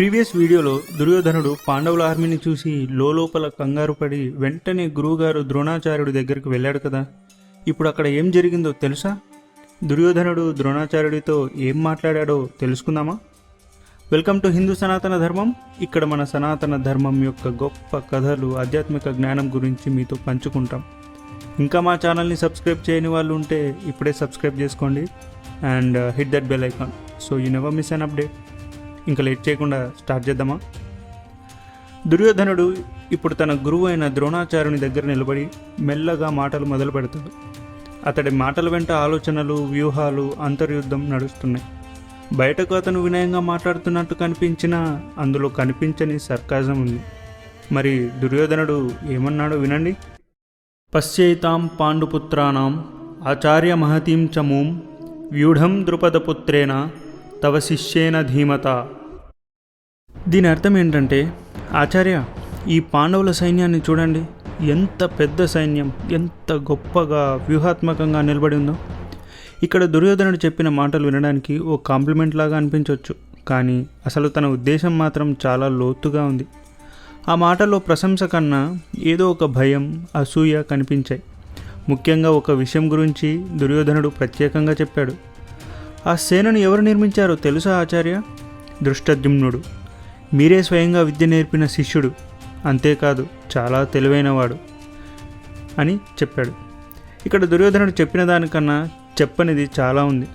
Previous వీడియోలో దుర్యోధనుడు పాండవుల ఆర్మీని చూసి లోపల కంగారు పడి వెంటనే గురువుగారు ద్రోణాచార్యుడి దగ్గరికి వెళ్ళాడు కదా? ఇప్పుడు అక్కడ ఏం జరిగిందో తెలుసా? దుర్యోధనుడు ద్రోణాచార్యుడితో ఏం మాట్లాడాడో తెలుసుకుందామా? వెల్కమ్ టు హిందూ సనాతన ధర్మం ఇక్కడ మన సనాతన ధర్మం యొక్క గొప్ప కథలు ఆధ్యాత్మిక జ్ఞానం గురించి మీతో పంచుకుంటాం. ఇంకా మా ఛానల్ని సబ్స్క్రైబ్ చేయని వాళ్ళు ఉంటే ఇప్పుడే సబ్స్క్రైబ్ చేసుకోండి. And hit that bell icon so you never miss an update ఇంకా లేట్ చేయకుండా స్టార్ట్ చేద్దామా? దుర్యోధనుడు ఇప్పుడు తన గురువు అయిన ద్రోణాచార్యుని దగ్గర నిలబడి మెల్లగా మాటలు మొదలు పెడతాడు. అతడి మాటల వెంట ఆలోచనలు వ్యూహాలు అంతర్యుద్ధం నడుస్తున్నాయి. బయటకు అతను వినయంగా మాట్లాడుతున్నట్టు కనిపించినా అందులో కనిపించని సర్కాజం ఉంది. మరి దుర్యోధనుడు ఏమన్నాడో వినండి. పశ్యైతాం పాండుపుత్రాణం ఆచార్య మహతీం చమూం వ్యూఢం ద్రుపదపుత్రేణ తవ శిష్యేన ధీమత. దీని అర్థం ఏంటంటే ఆచార్య ఈ పాండవుల సైన్యాన్ని చూడండి. ఎంత పెద్ద సైన్యం ఎంత గొప్పగా వ్యూహాత్మకంగా నిలబడి ఉందో. ఇక్కడ దుర్యోధనుడు చెప్పిన మాటలు వినడానికి ఓ కాంప్లిమెంట్ లాగా అనిపించవచ్చు కానీ అసలు తన ఉద్దేశం మాత్రం చాలా లోతుగా ఉంది. ఆ మాటలో ప్రశంస కన్నా ఏదో ఒక భయం అసూయ కనిపించాయి. ముఖ్యంగా ఒక విషయం గురించి దుర్యోధనుడు ప్రత్యేకంగా చెప్పాడు. ఆ సేనను ఎవరు నిర్మించారో తెలుసా ఆచార్య? దృష్టద్యుమ్నుడు మీరే స్వయంగా విద్య నేర్పిన శిష్యుడు. అంతేకాదు చాలా తెలివైనవాడు అని చెప్పాడు. ఇక్కడ దుర్యోధనుడు చెప్పిన దానికన్నా చెప్పనిది చాలా ఉంది.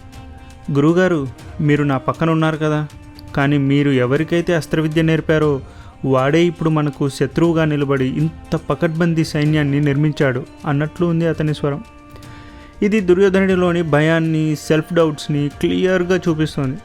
గురువుగారు మీరు నా పక్కన ఉన్నారు కదా. కానీ మీరు ఎవరికైతే అస్త్రవిద్య నేర్పారో వాడే ఇప్పుడు మనకు శత్రువుగా నిలబడి ఇంత పకడ్బందీ సైన్యాన్ని నిర్మించాడు అన్నట్లు ఉంది అతని స్వరం. ఇది దుర్యోధనుడిలోని భయాన్ని సెల్ఫ్ డౌట్స్ని క్లియర్గా చూపిస్తోంది.